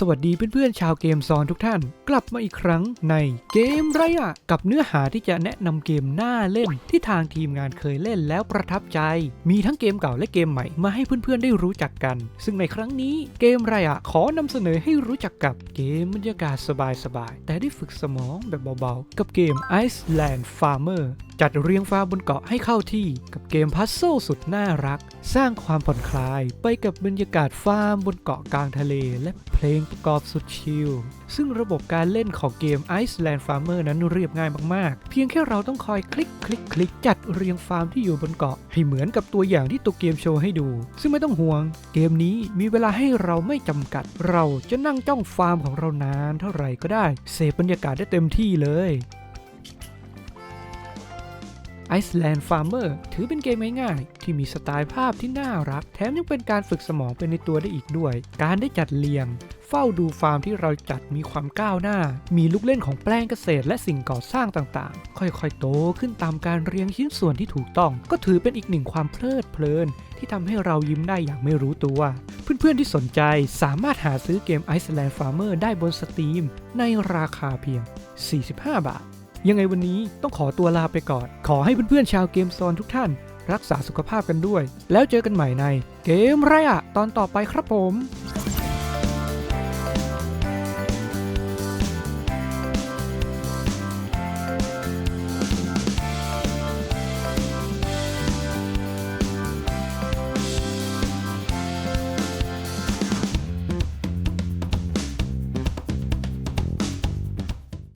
สวัสดีเพื่อนๆชาวเกมซอนทุกท่าน กลับมาอีกครั้งในเกมไรอะกับเนื้อหาที่จะแนะนำเกมน่าเล่น ที่ทางทีมงานเคยเล่นแล้วประทับใจ มีทั้งเกมเก่าและเกมใหม่มาให้เพื่อนๆได้รู้จักกัน ซึ่งในครั้งนี้เกมไรอะขอนำเสนอให้รู้จักกับเกมบรรยากาศสบายๆแต่ได้ฝึกสมองแบบเบาๆ กับเกม Iceland Farmer จัดเรียงฟาร์มบนเกาะให้เข้าที่กับเกมพัซโซสุดน่ารัก สร้างความผ่อนคลายไปกับบรรยากาศฟาร์มบนเกาะกลางทะเล และเพลงประกอบสุดชิลซึ่งระบบการเล่นของเกม Iceland Farmer นั้นเรียบง่ายมากๆ เพียงแค่เราต้องคอยคลิกคลิกคลิกจัดเรียงฟาร์มที่อยู่บนเกาะ ให้เหมือนกับตัวอย่างที่ตัวเกมโชว์ให้ดู ซึ่งไม่ต้องห่วง เกมนี้มีเวลาให้เราไม่จำกัด เราจะนั่งจ้องฟาร์มของเรานานเท่าไหร่ก็ได้ เสพบรรยากาศได้เต็มที่เลย Iceland Farmer ถือเป็นเกมง่ายๆ ที่มีสไตล์ภาพที่น่ารัก แถมยังเป็นการฝึกสมองไปในตัวได้อีกด้วย การได้จัดเรียง เฝ้าดูฟาร์มที่เราจัดมีความก้าวหน้า มีลูกเล่นของแปลงเกษตร และสิ่งก่อสร้างต่างๆ ค่อยๆ โตขึ้นตามการเรียงชิ้นส่วนที่ถูกต้อง ก็ถือเป็นอีกหนึ่งความเพลิดเพลิน ที่ทำให้เรายิ้มได้อย่างไม่รู้ตัว เพื่อนๆที่สนใจสามารถหาซื้อเกม Iceland Farmer ได้บนสตรีมในราคาเพียง 45 บาท ยังไงวันนี้ต้องขอตัวลาไปก่อน ขอให้เพื่อนๆชาวเกมซอนทุกท่าน รักษาสุขภาพกันด้วย แล้วเจอกันใหม่ในเกมไรอะตอนต่อไปครับผม